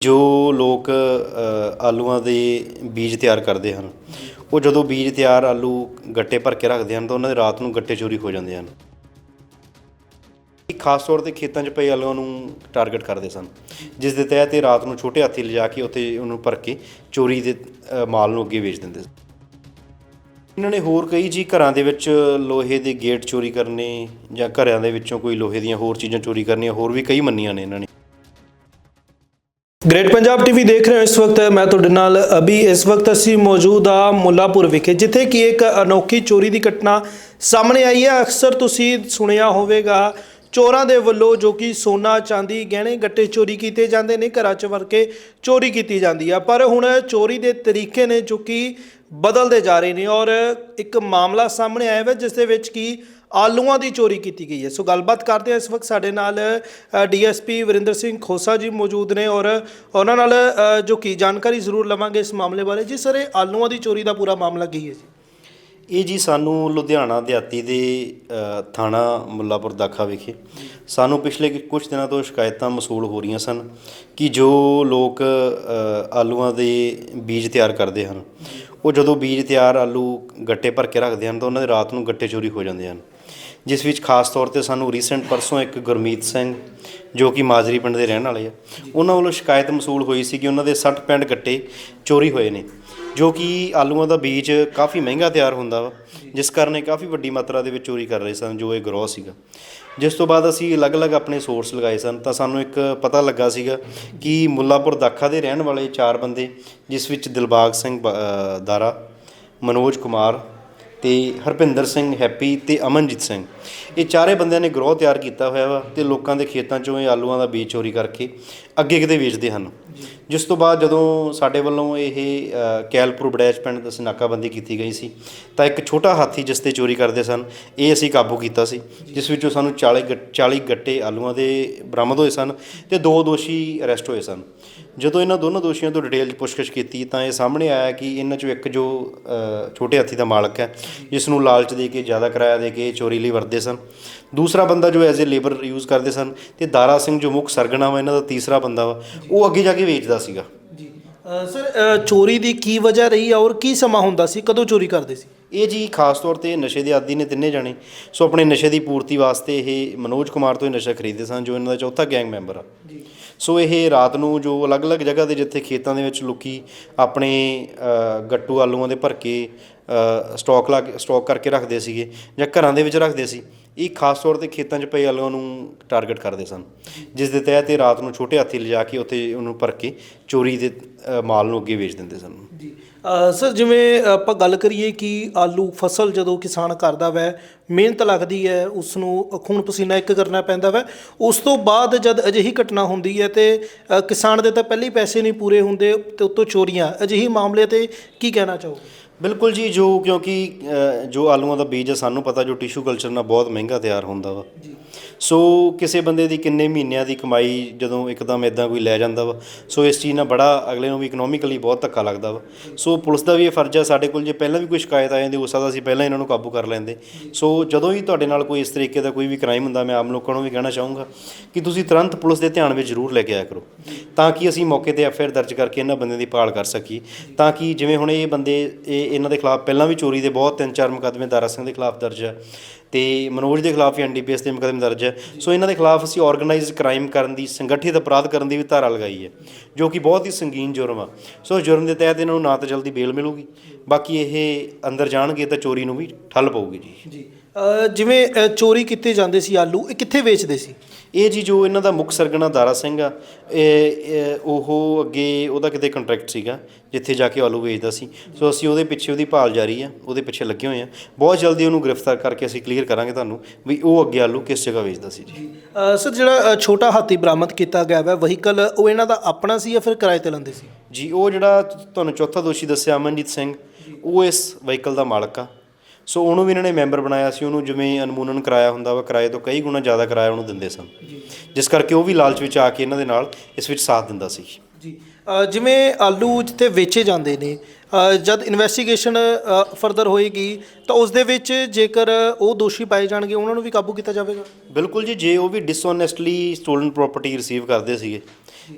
ਜੋ ਲੋਕ ਆਲੂਆਂ ਦੇ ਬੀਜ ਤਿਆਰ ਕਰਦੇ ਹਨ, ਉਹ ਜਦੋਂ ਬੀਜ ਤਿਆਰ ਆਲੂ ਗੱਟੇ ਭਰ ਕੇ ਰੱਖਦੇ ਹਨ ਤਾਂ ਉਹਨਾਂ ਦੇ ਰਾਤ ਨੂੰ ਗੱਟੇ ਚੋਰੀ ਹੋ ਜਾਂਦੇ ਹਨ। ਇਹ ਖਾਸ ਤੌਰ ਤੇ ਖੇਤਾਂ 'ਚ ਪਏ ਆਲੂਆਂ ਨੂੰ ਟਾਰਗੇਟ ਕਰਦੇ ਸਨ, ਜਿਸ ਦੇ ਤਹਿਤ ਇਹ ਰਾਤ ਨੂੰ ਛੋਟੇ ਹਾਥੀ ਲਿਜਾ ਕੇ ਉੱਥੇ ਉਹਨੂੰ ਭਰ ਕੇ ਚੋਰੀ ਦੇ ਮਾਲ ਨੂੰ ਅੱਗੇ ਵੇਚ ਦਿੰਦੇ ਸਨ। ਇਹਨਾਂ ਨੇ ਹੋਰ ਕਈ ਜੀ, ਘਰਾਂ ਦੇ ਵਿੱਚ ਲੋਹੇ ਦੇ ਗੇਟ ਚੋਰੀ ਕਰਨੇ ਜਾਂ ਘਰਾਂ ਦੇ ਵਿੱਚੋਂ ਕੋਈ ਲੋਹੇ ਦੀਆਂ ਹੋਰ ਚੀਜ਼ਾਂ ਚੋਰੀ ਕਰਨੀਆਂ ਹੋਰ ਵੀ ਕਈ ਮੰਨੀਆਂ ਨੇ ਇਹਨਾਂ ਨੇ। ਗ੍ਰੇਟ ਪੰਜਾਬ ਟੀਵੀ ਦੇਖ ਰਹੇ ਹੋ ਇਸ ਵਕਤ। ਮੈਂ ਤੁਹਾਡੇ ਨਾਲ ਅਭੀ ਇਸ ਵਕਤ ਅਸੀਂ ਮੌਜੂਦ ਆ ਮੁੱਲਾਪੁਰ ਵਿਖੇ, ਜਿੱਥੇ ਕਿ ਇੱਕ ਅਨੋਖੀ ਚੋਰੀ ਦੀ ਘਟਨਾ ਸਾਹਮਣੇ ਆਈ ਹੈ। ਅਕਸਰ ਤੁਸੀਂ ਸੁਣਿਆ ਹੋਵੇਗਾ ਚੋਰਾਂ ਦੇ ਵੱਲੋਂ ਜੋ ਕਿ ਸੋਨਾ, ਚਾਂਦੀ, ਗਹਿਣੇ ਗੱਟੇ ਚੋਰੀ ਕੀਤੇ ਜਾਂਦੇ ਨੇ, ਘਰਾਂ 'ਚ ਵਰ ਕੇ ਚੋਰੀ ਕੀਤੀ ਜਾਂਦੀ ਆ। ਪਰ ਹੁਣ ਚੋਰੀ ਦੇ ਤਰੀਕੇ ਨੇ ਜੋ ਕਿ ਬਦਲਦੇ ਜਾ ਰਹੇ ਨੇ ਔਰ ਇੱਕ ਮਾਮਲਾ ਸਾਹਮਣੇ ਆਇਆ ਹੈ ਜਿਸ ਦੇ ਵਿੱਚ ਕਿ ਆਲੂਆਂ ਦੀ ਚੋਰੀ ਕੀਤੀ ਗਈ ਹੈ। ਸੋ ਗੱਲਬਾਤ ਕਰਦੇ ਹਾਂ ਇਸ ਵਕਤ ਸਾਡੇ ਨਾਲ ਡੀਐਸਪੀ ਵਰਿੰਦਰ ਸਿੰਘ ਖੋਸਾ ਜੀ ਮੌਜੂਦ ਨੇ ਔਰ ਉਹਨਾਂ ਨਾਲ ਜੋ ਕੀ ਜਾਣਕਾਰੀ ਜ਼ਰੂਰ ਲਵਾਂਗੇ ਇਸ ਮਾਮਲੇ ਬਾਰੇ। ਜੀ ਸਰ, ਇਹ ਆਲੂਆਂ ਦੀ ਚੋਰੀ ਦਾ ਪੂਰਾ ਮਾਮਲਾ ਕੀ ਹੈ ਜੀ? ਇਹ ਜੀ ਸਾਨੂੰ ਲੁਧਿਆਣਾ ਦਿਹਾਤੀ ਦੇ ਥਾਣਾ ਮੁੱਲਾਪੁਰ ਦਾਖਾ ਵਿਖੇ ਸਾਨੂੰ ਪਿਛਲੇ ਕੁਝ ਦਿਨਾਂ ਤੋਂ ਸ਼ਿਕਾਇਤਾਂ ਮਸੂਲ ਹੋ ਰਹੀਆਂ ਸਨ ਕਿ ਜੋ ਲੋਕ ਆਲੂਆਂ ਦੇ ਬੀਜ ਤਿਆਰ ਕਰਦੇ ਹਨ, ਉਹ ਜਦੋਂ ਬੀਜ ਤਿਆਰ ਆਲੂ ਗੱਟੇ ਭਰ ਕੇ ਰੱਖਦੇ ਹਨ ਤਾਂ ਉਹਨਾਂ ਦੇ ਰਾਤ ਨੂੰ ਗੱਟੇ ਚੋਰੀ ਹੋ ਜਾਂਦੇ ਹਨ। ਜਿਸ ਵਿੱਚ ਖਾਸ ਤੌਰ ਤੇ ਸਾਨੂੰ ਰੀਸੈਂਟ ਪਰਸੋਂ ਇੱਕ ਗੁਰਮੀਤ ਸਿੰਘ, ਜੋ ਕਿ ਮਾਜਰੀ ਪਿੰਡ ਦੇ ਰਹਿਣ ਵਾਲੇ ਆ, ਉਹਨਾਂ ਵੱਲੋਂ ਸ਼ਿਕਾਇਤ ਮਸੂਲ ਹੋਈ ਸੀ ਕਿ ਉਹਨਾਂ ਦੇ 60 ਪੈਂਟ ਗੱਟੇ ਚੋਰੀ ਹੋਏ ਨੇ, ਜੋ ਕਿ ਆਲੂਆਂ ਦਾ ਬੀਜ ਕਾਫੀ ਮਹਿੰਗਾ ਤਿਆਰ ਹੁੰਦਾ ਵਾ, ਜਿਸ ਕਾਰਨ ਇਹ ਕਾਫੀ ਵੱਡੀ ਮਾਤਰਾ ਦੇ ਵਿੱਚ ਚੋਰੀ ਕਰ ਰਹੇ ਸਨ, ਜੋ ਇਹ ਗਰੋਹ ਸੀਗਾ। ਜਿਸ ਤੋਂ ਬਾਅਦ ਅਸੀਂ ਅਲੱਗ-ਅਲੱਗ ਆਪਣੇ ਸੋਰਸ ਲਗਾਏ ਸਨ, ਤਾਂ ਸਾਨੂੰ ਇੱਕ ਪਤਾ ਲੱਗਾ ਸੀਗਾ ਕਿ ਮੁੱਲਾਪੁਰ ਦਾਖਾ ਦੇ ਰਹਿਣ ਵਾਲੇ ਚਾਰ ਬੰਦੇ, ਜਿਸ ਵਿੱਚ ਦਿਲਬਾਗ ਸਿੰਘ ਬ- ਦਾਰਾ, ਮਨੋਜ ਕੁਮਾਰ ਤੇ ਹਰਪਿੰਦਰ ਸਿੰਘ ਹੈਪੀ ਤੇ ਅਮਨਜੀਤ ਸਿੰਘ। ਇਹ ਚਾਰੇ ਬੰਦਿਆਂ ਨੇ ਗਰੋਹ ਤਿਆਰ ਕੀਤਾ ਹੋਇਆ ਵਾ ਤੇ ਲੋਕਾਂ ਦੇ ਖੇਤਾਂ 'ਚੋਂ ਇਹ ਆਲੂਆਂ ਦਾ ਬੀਜ ਚੋਰੀ ਕਰਕੇ ਅੱਗੇ ਕਿਤੇ ਵੇਚਦੇ ਹਨ। ਜਿਸ ਤੋਂ ਬਾਅਦ ਜਦੋਂ ਸਾਡੇ ਵੱਲੋਂ ਇਹ ਕੈਲਪੁਰ ਬੜੈਚ ਪਿੰਡ ਦਾ ਨਾਕਾਬੰਦੀ ਕੀਤੀ ਗਈ ਸੀ ਤਾਂ ਇੱਕ ਛੋਟਾ ਹਾਥੀ ਜਿਸ ਤੇ ਚੋਰੀ ਕਰਦੇ ਸਨ ਇਹ ਅਸੀਂ ਕਾਬੂ ਕੀਤਾ ਸੀ ਜਿਸ ਵਿੱਚੋਂ ਸਾਨੂੰ 40 ਗੱਟ- 40 ਗੱਟੇ ਆਲੂਆਂ ਦੇ ਬਰਾਮਦ ਹੋਏ ਸਨ ਤੇ ਦੋ ਦੋਸ਼ੀ ਅਰੈਸਟ ਹੋਏ ਸਨ। ਜਦੋਂ ਇਹਨਾਂ ਦੋਨੋਂ ਦੋਸ਼ੀਆਂ ਤੋਂ ਡਿਟੇਲ 'ਚ ਪੁੱਛਗਿੱਛ ਕੀਤੀ ਤਾਂ ਇਹ ਸਾਹਮਣੇ ਆਇਆ ਕਿ ਇਹਨਾਂ 'ਚੋਂ ਇੱਕ ਜੋ ਛੋਟੇ ਹਾਥੀ ਦਾ ਮਾਲਕ ਹੈ ਜਿਸ ਨੂੰ ਲਾਲਚ ਦੇ ਕੇ ਜ਼ਿਆਦਾ ਕਿਰਾਇਆ ਦੇ ਕੇ ਚੋਰੀ ਲਈ ਵਰਤਦੇ ਸਨ। ਦੂਸਰਾ ਬੰਦਾ ਜੋ ਐਜ਼ ਅ ਲੇਬਰ ਯੂਜ਼ ਕਰਦੇ ਸਨ ਤੇ ਦਾਰਾ ਸਿੰਘ ਜੋ ਮੁੱਖ ਸਰਗਣਾ ਵਾ ਇਹਨਾਂ ਦਾ ਤੀਸਰਾ ਬੰਦਾ ਵਾ ਉਹ ਅੱਗੇ ਜਾ ਕੇ ਵੇਚਦਾ ਸੀਗਾ। ਜੀ ਸਰ ਚੋਰੀ ਦੀ ਕੀ ਵਜ੍ਹਾ ਰਹੀ ਔਰ ਕੀ ਸਮਾਂ ਹੁੰਦਾ ਸੀ? ਕਦੋਂ ਚੋਰੀ ਕਰਦੇ ਸੀ? ਇਹ ਜੀ ਖਾਸ ਤੌਰ ਤੇ ਨਸ਼ੇ ਦੇ ਆਦੀ ਨੇ ਤਿੰਨੇ ਜਾਣੇ। ਸੋ ਆਪਣੇ ਨਸ਼ੇ ਦੀ ਪੂਰਤੀ ਵਾਸਤੇ ਇਹ ਮਨੋਜ ਕੁਮਾਰ ਤੋਂ ਹੀ ਨਸ਼ਾ ਖਰੀਦਦੇ ਸਨ ਜੋ ਇਹਨਾਂ ਦਾ ਚੌਥਾ ਗੈਂਗ ਮੈਂਬਰ ਆ। ਜੀ। ਸੋ ਇਹ ਰਾਤ ਨੂੰ ਜੋ ਅਲੱਗ-ਅਲੱਗ ਜਗ੍ਹਾ ਤੇ ਜਿੱਥੇ ਖੇਤਾਂ ਦੇ ਵਿੱਚ ਲੋਕ ਆਪਣੇ ਗੱਟੂ ਆਲੂਆਂ ਦੇ ਭਰ ਕੇ ਸਟਾਕ ਲਾ ਕੇ ਸਟਾਕ ਕਰਕੇ ਰੱਖਦੇ ਸੀਗੇ ਜਾਂ ਘਰਾਂ ਦੇ ਵਿੱਚ ਰੱਖਦੇ ਸੀ। ਇਹ ਖਾਸ ਤੌਰ ਤੇ ਖੇਤਾਂ 'ਚ ਪਏ ਆਲੂਆਂ ਨੂੰ ਟਾਰਗੇਟ ਕਰਦੇ ਸਨ। ਜਿਸ ਦੇ ਤਹਿਤ ਇਹ ਰਾਤ ਨੂੰ ਛੋਟੇ ਹਾਥੀ ਲਿਜਾ ਕੇ ਉੱਥੇ ਉਹਨੂੰ ਭਰ ਕੇ ਚੋਰੀ ਦੇ ਮਾਲ ਨੂੰ ਅੱਗੇ ਵੇਚ ਦਿੰਦੇ ਸਨ। ਜੀ। ਸਰ, ਜਿਵੇਂ ਆਪਾਂ ਗੱਲ ਕਰੀਏ ਕਿ ਆਲੂ ਫਸਲ ਜਦੋਂ ਕਿਸਾਨ ਕਰਦਾ ਵੈ, ਮਿਹਨਤ ਲੱਗਦੀ ਹੈ ਉਸ ਨੂੰ ਖੂਨ ਪਸੀਨਾ ਇੱਕ ਕਰਨਾ ਪੈਂਦਾ ਵੈ। ਉਸ ਤੋਂ ਬਾਅਦ ਜਦ ਅਜਿਹੀ ਘਟਨਾ ਹੁੰਦੀ ਹੈ ਤੇ ਕਿਸਾਨ ਦੇ ਤਾਂ ਪਹਿਲੇ ਪੈਸੇ ਨਹੀਂ ਪੂਰੇ ਹੁੰਦੇ ਤੇ ਉੱਤੋਂ ਚੋਰੀਆਂ। ਅਜਿਹੀ ਮਾਮਲੇ ਤੇ ਕੀ ਕਹਿਣਾ ਚਾਹੋ ਬਿਲਕੁਲ ਜੀ ਜੋ ਕਿਉਂਕਿ ਅ, ਜੋ ਆਲੂਆਂ ਦਾ ਬੀਜ ਹੈ ਸਾਨੂੰ ਪਤਾ ਜੋ ਟਿਸ਼ੂ ਕਲਚਰ ਨਾਲ ਬਹੁਤ ਮਹਿੰਗਾ ਤਿਆਰ ਹੁੰਦਾ ਵਾ। ਸੋ ਕਿਸੇ ਬੰਦੇ ਦੀ ਕਿੰਨੇ ਮਹੀਨਿਆਂ ਦੀ ਕਮਾਈ ਜਦੋਂ ਇੱਕਦਮ ਇਦਾਂ ਕੋਈ ਲੈ ਜਾਂਦਾ ਵਾ। ਸੋ ਇਸ ਚੀਜ਼ ਨਾਲ ਬੜਾ ਅਗਲੇ ਨੂੰ ਵੀ ਇਕਨੋਮਿਕਲੀ ਬਹੁਤ ਧੱਕਾ ਲੱਗਦਾ ਵਾ। ਸੋ ਪੁਲਿਸ ਦਾ ਵੀ ਇਹ ਫਰਜ਼ ਹੈ ਸਾਡੇ ਕੋਲ ਜੇ ਪਹਿਲਾਂ ਵੀ ਕੋਈ ਸ਼ਿਕਾਇਤ ਆ ਜਾਂਦੀ ਹੋ ਸਕਦਾ ਅਸੀਂ ਪਹਿਲਾਂ ਇਹਨਾਂ ਨੂੰ ਕਾਬੂ ਕਰ ਲੈਂਦੇ। ਸੋ ਜਦੋਂ ਵੀ ਤੁਹਾਡੇ ਨਾਲ ਕੋਈ ਇਸ ਤਰੀਕੇ ਦਾ ਕੋਈ ਵੀ ਕ੍ਰਾਈਮ ਹੁੰਦਾ ਮੈਂ ਆਮ ਲੋਕਾਂ ਨੂੰ ਵੀ ਕਹਿਣਾ ਚਾਹੂੰਗਾ ਕਿ ਤੁਸੀਂ ਤੁਰੰਤ ਪੁਲਿਸ ਦੇ ਧਿਆਨ ਵਿੱਚ ਜ਼ਰੂਰ ਲੈ ਕੇ ਆਇਆ ਕਰੋ। ਤਾਂ ਕਿ ਅਸੀਂ ਮੌਕੇ ਤੇ ਐਫਆਈਆਰ ਦਰਜ ਕਰਕੇ ਇਹਨਾਂ ਬੰਦਿਆਂ ਦੀ ਭਾਲ ਕਰ ਸਕੀਏ। ਤਾਂ ਕਿ ਜਿਵੇਂ ਹੁਣ ਇਹ ਬੰਦੇ ਇਹ ਇਹਨਾਂ ਦੇ ਖਿਲਾਫ, ਪਹਿਲਾਂ ਵੀ ਚੋਰੀ ਦੇ ਬਹੁਤ ਤਿੰਨ ਚਾਰ ਮੁਕੱਦਮੇ ਦਾਰਾ ਸਿੰਘ ਦੇ ਖਿਲਾਫ ਦਰਜ ਹੈ। ਤੇ ਮਨੋਜ ਦੇ ਖਿਲਾਫ ਵੀ ਐਨਡੀਪੀਐਸ ਦੇ ਮੁਕੱਦਮੇ ਦਰਜ ਹੈ। ਸੋ ਇਹਨਾਂ ਦੇ ਖਿਲਾਫ ਅਸੀਂ ਆਰਗੇਨਾਈਜ਼ਡ ਕ੍ਰਾਈਮ ਕਰਨ ਦੀ ਸੰਗਠਿਤ ਅਪਰਾਧ ਕਰਨ ਦੀ ਵੀ ਧਾਰਾ ਲਗਾਈ ਹੈ ਜੋ ਕਿ ਬਹੁਤ ਹੀ ਸੰਗੀਨ ਜੁਰਮ ਆ। ਸੋ ਜੁਰਮ ਦੇ ਤਹਿਤ ਇਹਨਾਂ ਨੂੰ ਨਾ ਤਾਂ ਜਲਦੀ ਬੇਲ ਮਿਲੂਗੀ ਬਾਕੀ ਇਹ ਅੰਦਰ ਜਾਣਗੇ ਤਾਂ ਚੋਰੀ ਨੂੰ ਵੀ ਠੱਲ ਪਊਗੀ ਜੀ। ਜੀ। ਜਿਵੇਂ ਚੋਰੀ ਕੀਤੇ ਜਾਂਦੇ ਸੀ ਆਲੂ ਇਹ ਕਿੱਥੇ ਵੇਚਦੇ ਸੀ? ਇਹ ਜੀ ਜੋ ਇਹਨਾਂ ਦਾ ਮੁੱਖ ਸਰਗਣਾ ਦਾਰਾ ਸਿੰਘ ਆ ਉਹ ਅੱਗੇ ਉਹਦਾ ਕਿਤੇ ਕੰਟਰੈਕਟ ਸੀਗਾ ਜਿੱਥੇ ਜਾ ਕੇ ਆਲੂ ਵੇਚਦਾ ਸੀ। ਸੋ ਅਸੀਂ ਉਹਦੇ ਪਿੱਛੇ ਉਹਦੀ ਭਾਲ ਜਾਰੀ ਆ ਉਹਦੇ ਪਿੱਛੇ ਲੱਗੇ ਹੋਏ ਆ। ਬਹੁਤ ਜਲਦੀ ਉਹਨੂੰ ਗ੍ਰਿਫਤਾਰ ਕਰਕੇ ਅਸੀਂ ਕਲੀਅਰ ਕਰਾਂਗੇ ਤੁਹਾਨੂੰ ਵੀ ਉਹ ਅੱਗੇ ਆਲੂ ਕਿਸ ਜਗ੍ਹਾ ਵੇਚਦਾ ਸੀ ਜੀ। ਸਰ ਜਿਹੜਾ ਛੋਟਾ ਹਾਥੀ ਬਰਾਮਦ ਕੀਤਾ ਗਿਆ ਹੈ ਵਹੀਕਲ ਉਹ ਇਹਨਾਂ ਦਾ ਆਪਣਾ ਸੀ ਜਾਂ ਫਿਰ ਕਿਰਾਏ ਤੇ ਲੈਂਦੇ ਸੀ? ਜੀ ਉਹ ਜਿਹੜਾ ਤੁਹਾਨੂੰ ਚੌਥਾ ਦੋਸ਼ੀ ਦੱਸਿਆ ਅਮਨਜੀਤ ਸਿੰਘ ਉਹ ਇਸ ਵਹੀਕਲ ਦਾ ਮਾਲਕ ਆ। ਸੋ ਉਹਨੂੰ ਵੀ ਇਹਨਾਂ ਨੇ ਮੈਂਬਰ ਬਣਾਇਆ ਸੀ ਉਹਨੂੰ ਜਿਵੇਂ ਅਨਮੂਨਨ ਕਰਾਇਆ ਹੁੰਦਾ ਵਾ ਕਿਰਾਏ ਤੋਂ ਕਈ ਗੁਣਾ ਜ਼ਿਆਦਾ ਕਿਰਾਇਆ ਉਹਨੂੰ ਦਿੰਦੇ ਸਨ। ਜਿਸ ਕਰਕੇ ਉਹ ਵੀ ਲਾਲਚ ਵਿੱਚ ਆ ਕੇ ਇਹਨਾਂ ਦੇ ਨਾਲ ਇਸ ਵਿੱਚ ਸਾਥ ਦਿੰਦਾ ਸੀ। ਜੀ ਜਿਵੇਂ ਆਲੂ ਜਿੱਥੇ ਵੇਚੇ ਜਾਂਦੇ ਨੇ ਜਦ ਇਨਵੈਸਟੀਗੇਸ਼ਨ ਫਰਦਰ ਹੋਏਗੀ, ਤਾਂ ਉਸ ਦੇ ਵਿੱਚ ਜੇਕਰ ਉਹ ਦੋਸ਼ੀ ਪਾਏ ਜਾਣਗੇ, ਉਹਨਾਂ ਨੂੰ ਵੀ ਕਾਬੂ ਕੀਤਾ ਜਾਵੇਗਾ? ਬਿਲਕੁਲ ਜੀ, ਜੇ ਉਹ ਵੀ ਡਿਸਓਨੈਸਟਲੀ ਸਟੋਲਨ ਪ੍ਰਾਪਰਟੀ ਰਿਸੀਵ ਕਰਦੇ ਸੀਗੇ।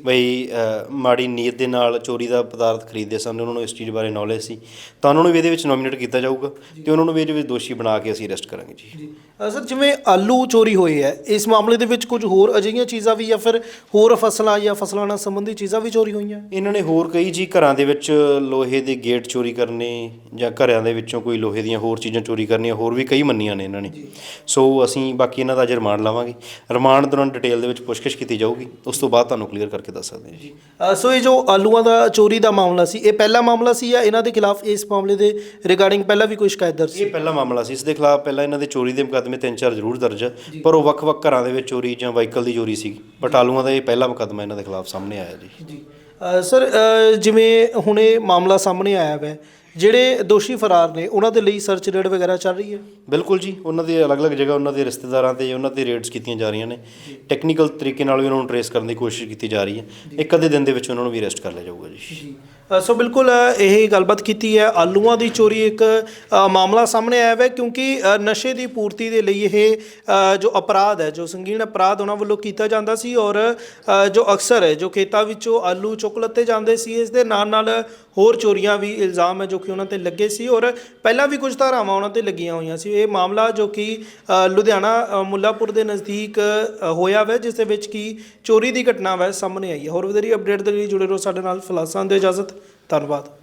ਬਈ ਮਾੜੀ ਨੀਅਤ ਦੇ ਨਾਲ ਚੋਰੀ ਦਾ ਪਦਾਰਥ ਖਰੀਦਦੇ ਸਨ ਉਹਨਾਂ ਨੂੰ ਇਸ ਚੀਜ਼ ਬਾਰੇ ਨੌਲੇਜ ਸੀ। ਤਾਂ ਉਹਨਾਂ ਨੂੰ ਵੀ ਇਹਦੇ ਵਿੱਚ ਨੋਮੀਨੇਟ ਕੀਤਾ ਜਾਊਗਾ ਤੇ ਉਹਨਾਂ ਨੂੰ ਵੀ ਇਹਦੇ ਵਿੱਚ ਦੋਸ਼ੀ ਬਣਾ ਕੇ ਅਸੀਂ ਅਰੈਸਟ ਕਰਾਂਗੇ ਜੀ। ਸਰ ਜਿਵੇਂ ਆਲੂ ਚੋਰੀ ਹੋਏ ਹੈ ਇਸ ਮਾਮਲੇ ਦੇ ਵਿੱਚ ਕੁਝ ਹੋਰ ਅਜਿਹੀਆਂ ਚੀਜ਼ਾਂ ਵੀ ਜਾਂ ਫਿਰ ਹੋਰ ਫਸਲਾਂ ਜਾਂ ਫਸਲਾਂ ਨਾਲ ਸੰਬੰਧਿਤ ਚੀਜ਼ਾਂ ਵੀ ਚੋਰੀ ਹੋਈਆਂ? ਇਹਨਾਂ ਨੇ ਹੋਰ ਕਈ ਜੀ ਘਰਾਂ ਦੇ ਵਿੱਚ ਲੋਹੇ ਦੇ ਗੇਟ ਚੋਰੀ ਕਰਨੇ ਜਾਂ ਘਰਾਂ ਦੇ ਵਿੱਚੋਂ ਕੋਈ ਲੋਹੇ ਦੀਆਂ ਹੋਰ ਚੀਜ਼ਾਂ ਚੋਰੀ ਕਰਨੀਆਂ ਹੋਰ ਵੀ ਕਈ ਮੰਨੀਆਂ ਨੇ ਇਹਨਾਂ ਨੇ। ਸੋ ਅਸੀਂ ਬਾਕੀ ਇਹਨਾਂ ਦਾ ਅੱਜ ਰਿਮਾਂਡ ਲਵਾਂਗੇ। ਰਿਮਾਂਡ ਦੌਰਾਨ ਡਿਟੇਲ ਦੇ ਵਿੱਚ ਪੁੱਛਗਿੱਛ ਕੀਤੀ ਜਾਊਗੀ। ਉਸ ਤੋਂ ਬਾਅਦ ਤੁਹਾਨੂੰ ਕਲੀਅਰ ਕਰਕੇ ਦੱਸ ਸਕਦੇ ਹਾਂ ਜੀ। ਅ, ਸੋ ਇਹ ਜੋ ਆਲੂਆਂ ਦਾ ਚੋਰੀ ਦਾ ਮਾਮਲਾ ਸੀ ਇਹ ਪਹਿਲਾ ਮਾਮਲਾ ਸੀ ਜਾਂ ਇਹਨਾਂ ਦੇ ਖਿਲਾਫ ਇਸ ਮਾਮਲੇ ਦੇ ਰਿਗਾਰਡਿੰਗ ਪਹਿਲਾਂ ਵੀ ਕੋਈ ਸ਼ਿਕਾਇਤ ਦਰਜ ਸੀ? ਇਹ ਪਹਿਲਾ ਮਾਮਲਾ ਸੀ। ਇਸ ਦੇ ਖਿਲਾਫ ਪਹਿਲਾਂ ਇਹਨਾਂ ਦੇ ਚੋਰੀ ਦੇ ਮੁਕੱਦਮੇ ਤਿੰਨ ਚਾਰ ਜ਼ਰੂਰ ਦਰਜ ਹੈ ਪਰ ਉਹ ਵੱਖ-ਵੱਖ ਘਰਾਂ ਦੇ ਵਿੱਚ ਚੋਰੀ ਜਾਂ ਵਾਹੀਕਲ ਦੀ ਚੋਰੀ ਸੀ। ਬਟ ਆਲੂਆਂ ਦਾ ਇਹ ਪਹਿਲਾ ਮੁਕੱਦਮਾ ਇਹਨਾਂ ਦੇ ਖਿਲਾਫ ਸਾਹਮਣੇ ਆਇਆ ਜੀ। ਜੀ। ਸਰ ਅ, ਜਿਵੇਂ ਹੁਣੇ ਮਾਮਲਾ ਸਾਹਮਣੇ ਆਇਆ ਹੈ ਜਿਹੜੇ ਦੋਸ਼ੀ ਫਰਾਰ ਨੇ ਉਹਨਾਂ ਦੇ ਲਈ ਸਰਚ ਰੇਡ ਵਗੈਰਾ ਚੱਲ ਰਹੀ ਹੈ? ਬਿਲਕੁਲ ਜੀ ਉਹਨਾਂ ਦੇ ਅਲੱਗ-ਅਲੱਗ ਜਗ੍ਹਾ ਉਹਨਾਂ ਦੇ ਰਿਸ਼ਤੇਦਾਰਾਂ ਤੇ ਉਹਨਾਂ ਤੇ ਰੇਡਸ ਕੀਤੀਆਂ ਜਾ ਰਹੀਆਂ ਨੇ। ਟੈਕਨੀਕਲ ਤਰੀਕੇ ਨਾਲ ਵੀ ਉਹਨਾਂ ਨੂੰ ਟਰੇਸ ਕਰਨ ਦੀ ਕੋਸ਼ਿਸ਼ ਕੀਤੀ ਜਾ ਰਹੀ ਹੈ। ਇੱਕ ਅੱਧੇ ਦਿਨ ਦੇ ਵਿੱਚ ਉਹਨਾਂ ਨੂੰ ਵੀ ਅਰੈਸਟ ਕਰ ਲਿਆ ਜਾਊਗਾ ਜੀ। ਸੋ ਬਿਲਕੁਲ ਇਹ ਗੱਲਬਾਤ ਕੀਤੀ ਹੈ। ਆਲੂਆਂ ਦੀ ਚੋਰੀ ਇੱਕ ਮਾਮਲਾ ਸਾਹਮਣੇ ਆਇਆ ਹੈ ਕਿਉਂਕਿ ਨਸ਼ੇ ਦੀ ਪੂਰਤੀ ਦੇ ਲਈ ਇਹ ਜੋ ਅਪਰਾਧ ਹੈ, ਜੋ ਸੰਗੀਨ ਅਪਰਾਧ ਉਹਨਾਂ ਵੱਲੋਂ ਕੀਤਾ ਜਾਂਦਾ ਸੀ ਔਰ ਜੋ ਅਕਸਰ ਹੈ, ਜੋ ਖੇਤਾਂ ਵਿੱਚੋਂ ਆਲੂ ਚੁੱਕ ਲੱਤੇ ਜਾਂਦੇ ਸੀ, ਇਸ ਦੇ ਨਾਲ ਨਾਲ ਹੋਰ ਚੋਰੀਆਂ ਵੀ ਇਲਜ਼ਾਮ ਹੈ ਜੋ ਕਿ ਉਹਨਾਂ ਤੇ ਲੱਗੇ ਸੀ ਔਰ ਪਹਿਲਾਂ ਵੀ ਕੁਝ ਧਾਰਾਵਾਂ ਉਹਨਾਂ ਤੇ ਲੱਗੀਆਂ ਹੋਈਆਂ ਸੀ। ਇਹ ਮਾਮਲਾ ਜੋ ਕਿ ਲੁਧਿਆਣਾ ਮੁੱਲਾਪੁਰ ਦੇ ਨਜ਼ਦੀਕ ਹੋਇਆ ਵਾ, ਜਿਸ ਦੇ ਵਿੱਚ ਕੀ ਚੋਰੀ ਦੀ ਘਟਨਾ ਵੈ ਸਾਹਮਣੇ ਆਈ ਹੈ। ਹੋਰ ਵਧੇਰੀ ਅਪਡੇਟ ਦੇ ਲਈ ਜੁੜੇ ਰਹੋ ਸਾਡੇ ਨਾਲ ਫਿਲਹਾਲ ਦੇ ਇਜਾਜ਼ਤ। ధన్యవాదాలు